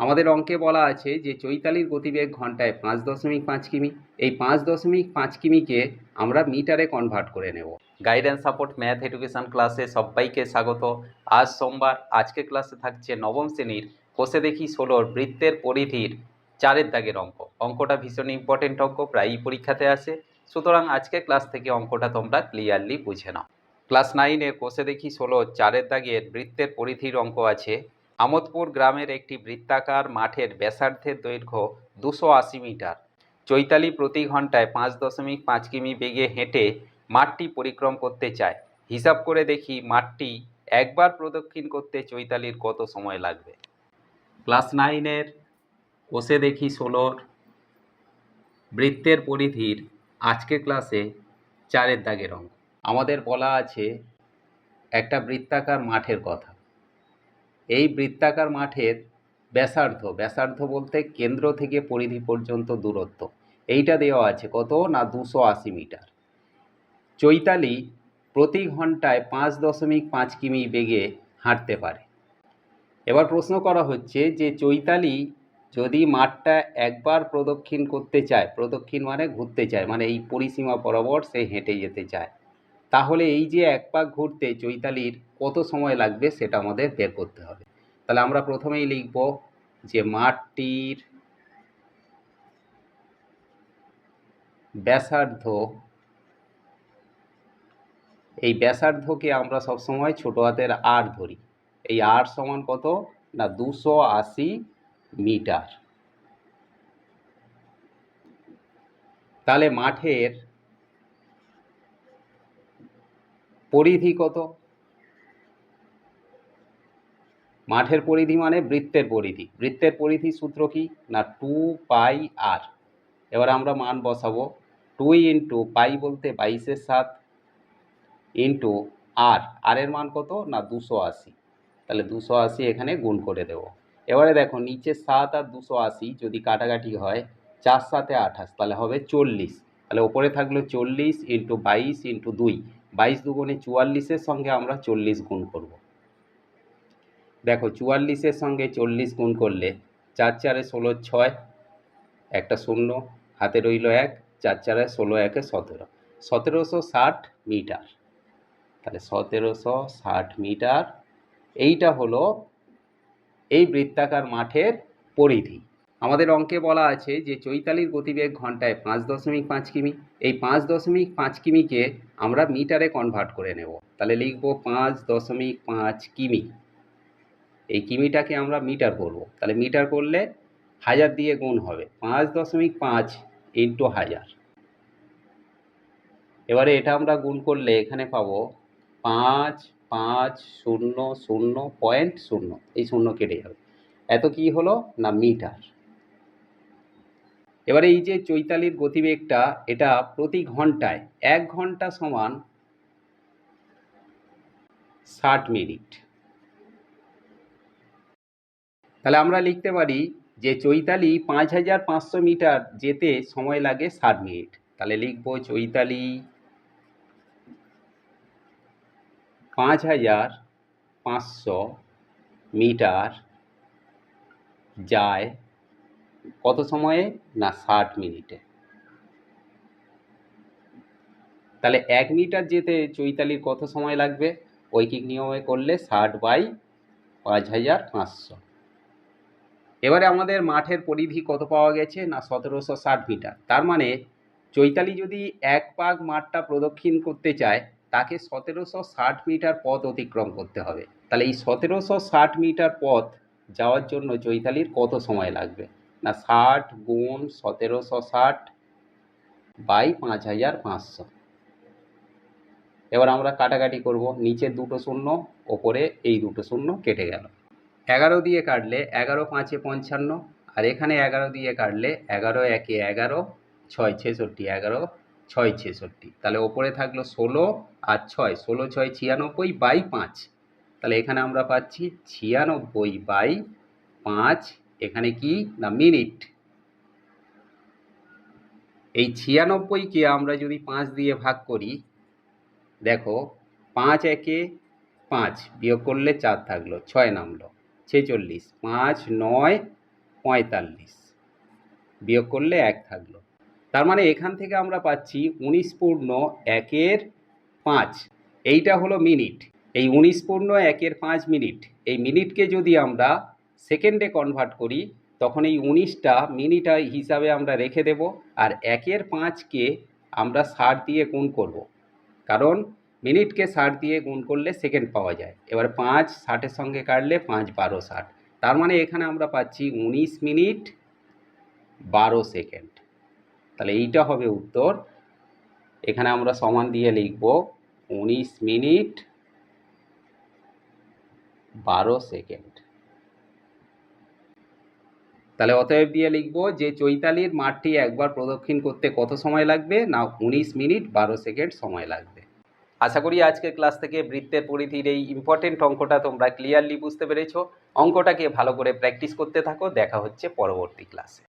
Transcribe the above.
আমাদের অঙ্কে বলা আছে যে চৈতালির গতিবেগ ঘন্টায় পাঁচ দশমিক পাঁচ কিমি। এই পাঁচ দশমিক পাঁচ কিমিকে আমরা মিটারে কনভার্ট করে নেব। গাইডেন্স সাপোর্ট ম্যাথ এডুকেশন ক্লাসে সবাইকে স্বাগত। আজ সোমবার, আজকে ক্লাসে থাকছে নবম শ্রেণির। কোষে দেখি ষোলোর বৃত্তের পরিধির চারের দাগের অঙ্ক। অঙ্কটা ভীষণ ইম্পর্টেন্ট অঙ্ক, প্রায়ই পরীক্ষাতে আসে। সুতরাং আজকে ক্লাস থেকে অঙ্কটা তোমরা ক্লিয়ারলি বুঝে নাও। ক্লাস নাইনে কোষে দেখি ষোলো চারের দাগের বৃত্তের পরিধির অঙ্ক আছে। আমোদপুর গ্রামের একটি বৃত্তাকার মাঠের ব্যাসার্ধের দৈর্ঘ্য দুশো আশি মিটার। চৈতালি প্রতি ঘন্টায় পাঁচ দশমিক পাঁচ কিমি বেগে হেঁটে মাঠটি পরিক্রম করতে চায়। হিসাব করে দেখি মাঠটি একবার প্রদক্ষিণ করতে চৈতালির কত সময় লাগবে। ক্লাস নাইনের কোষে দেখি ষোলোর বৃত্তের পরিধির আজকে ক্লাসে চারের দাগের অঙ্ক। আমাদের বলা আছে, একটা বৃত্তাকার মাঠের কথা। এই বৃত্তাকার মাঠের ব্যাসার্ধ ব্যাসার্ধ বলতে কেন্দ্র থেকে পরিধি পর্যন্ত দূরত্ব। এইটা দেওয়া আছে কত? না, দুশো আশি মিটার। চৈতালি প্রতি ঘন্টায় পাঁচ দশমিক পাঁচ কিমি বেগে হাঁটতে পারে। এবার প্রশ্ন করা হচ্ছে যে চৈতালি যদি মাঠটা একবার প্রদক্ষিণ করতে চায়, প্রদক্ষিণ মানে ঘুরতে চায় মানে এই পরিসীমা বরাবর সে হেঁটে যেতে চায়। তাহলে এই যে এক পাক ঘুরতে চৈতালির কত সময় লাগবে সেটা আমাদের বের করতে হবে। তাহলে আমরা প্রথমেই লিখব যে মাঠটির ব্যাসার্ধ, এই ব্যাসার্ধকে আমরা সবসময় ছোট হাতের আর ধরি। এই আর সমান কত? না, দুশো আশি মিটার। তাহলে মাঠের পরিধি কত? মাঠের পরিধি মানে বৃত্তের পরিধি। বৃত্তের পরিধি সূত্র কি? না, টু পাই আর। এবার আমরা মান বসাবো। টু ইন্টু পাই বলতে বাইশের সাত ইন্টু আর। আর এর মান কত? না, দুশো আশি। তাহলে দুশো আশি এখানে গুণ করে দেব। এবারে দেখো নিচে সাত আর দুশো আশি যদি কাটাকাটি হয়, চার সাতে আঠাশ, তাহলে হবে চল্লিশ। তাহলে ওপরে থাকল চল্লিশ ইন্টু বাইশ ইন্টু দুই। বাইশ দুগুণে চুয়াল্লিশের সঙ্গে আমরা চল্লিশ গুণ করব। দেখো, চুয়াল্লিশের সঙ্গে চল্লিশ গুণ করলে চার চারে ষোলো ছয়, একটা শূন্য, হাতে রইল এক, চার চারে ষোলো একে সতেরো। সতেরোশো ষাট মিটার। তাহলে সতেরোশো ষাট মিটার, এইটা হলো এই বৃত্তাকার মাঠের পরিধি। আমাদের অঙ্কে বলা আছে যে চৈতালির গতিবেগ ঘন্টায় পাঁচ দশমিক পাঁচ কিমি। এই পাঁচ দশমিক পাঁচ কিমিকে আমরা মিটারে কনভার্ট করে নেব। তাহলে লিখব পাঁচ দশমিক পাঁচ কিমি। এই কিমিটাকে আমরা মিটার করব। তাহলে মিটার করলে হাজার দিয়ে গুণ হবে। পাঁচ দশমিক পাঁচ ইন্টু হাজার। এবারে এটা আমরা গুণ করলে এখানে পাবো পাঁচ পাঁচ, শূন্য শূন্য পয়েন্ট শূন্য। এই শূন্য কেটে যাবে। এত কি হলো? না, মিটার। এবারে এই যে চৈতালির গতিবেগটা, এটা প্রতি ঘন্টায় এক ঘণ্টা সমান ষাট মিনিট। তাহলে আমরা লিখতে পারি যে চৈতালি পাঁচ হাজার পাঁচশো মিটার যেতে সময় লাগে ষাট মিনিট। তাহলে লিখব চৈতালি পাঁচ হাজার পাঁচশো মিটার যায় কত সময়ে? না, ষাট মিনিটে। তাহলে এক মিটার যেতে চৈতালির কত সময় লাগবে? ঐকিক নিয়মে করলে ষাট বাই পাঁচ হাজার পাঁচশো। এবারে আমাদের মাঠের পরিধি কত পাওয়া গেছে? না, সতেরোশো ষাট মিটার। তার মানে চৈতালি যদি এক পাক মাঠটা প্রদক্ষিণ করতে চায়, তাকে সতেরোশো ষাট মিটার পথ অতিক্রম করতে হবে। তাহলে এই সতেরোশো ষাট মিটার পথ যাওয়ার জন্য চৈতালির কত সময় লাগবে? না, ষাট গুণ সতেরোশো ষাট বাই পাঁচ হাজার পাঁচশো। এবার আমরা কাটাকাটি করব, নিচে দুটো শূন্য, ওপরে এই দুটো শূন্য কেটে গেল। এগারো দিয়ে কাটলে এগারো পাঁচে পঞ্চান্ন, আর এখানে এগারো দিয়ে কাটলে এগারো একে এগারো, ছয় ছেষট্টি, এগারো ছয় ছেষট্টি। তাহলে ওপরে থাকল ষোলো আর ছয়, ষোলো ছয় ছিয়ানব্বই বাই পাঁচ। তাহলে এখানে আমরা পাচ্ছি ছিয়ানব্বই বাই পাঁচ এখানে কি? না, মিনিট। এই ছিয়ানব্বইকে আমরা যদি পাঁচ দিয়ে ভাগ করি, দেখো, পাঁচ একে পাঁচ বিয়োগ করলে চার থাকল, ছয় নামলো, ছেচল্লিশ, পাঁচ, নয়, পঁয়তাল্লিশ, বিয়োগ করলে এক থাকল। তার মানে এখান থেকে আমরা পাচ্ছি উনিশ পূর্ণ একের পাঁচ। এইটা হলো মিনিট। এই উনিশ পূর্ণ একের পাঁচ মিনিট। এই মিনিটকে যদি আমরা সেকেন্ডে কনভার্ট করি, তখন এই উনিশটা মিনিট হিসাবে আমরা রেখে দেব আর একের পাঁচকে আমরা ষাট দিয়ে গুণ করব। কারণ মিনিটকে ষাট দিয়ে গুণ করলে সেকেন্ড পাওয়া যায়। এবার পাঁচ ষাটের সঙ্গে কাটলে পাঁচ বারো ষাট। তার মানে এখানে আমরা পাচ্ছি উনিশ মিনিট বারো সেকেন্ড তাহলে এইটা হবে উত্তর। এখানে আমরা সমান দিয়ে লিখব উনিশ মিনিট বারো সেকেন্ড তাহলে অতএব দিয়ে লিখব যে চৈতালির মাঠটি একবার প্রদক্ষিণ করতে কত সময় লাগবে? না উনিশ মিনিট বারো সেকেন্ড সময় লাগবে। আশা করি আজকের ক্লাস থেকে বৃত্তের পরিধির এই ইম্পর্টেন্ট অঙ্কটা তোমরা ক্লিয়ারলি বুঝতে পেরেছ। অঙ্কটাকে ভালো করে প্র্যাকটিস করতে থাকো। দেখা হচ্ছে পরবর্তী ক্লাসে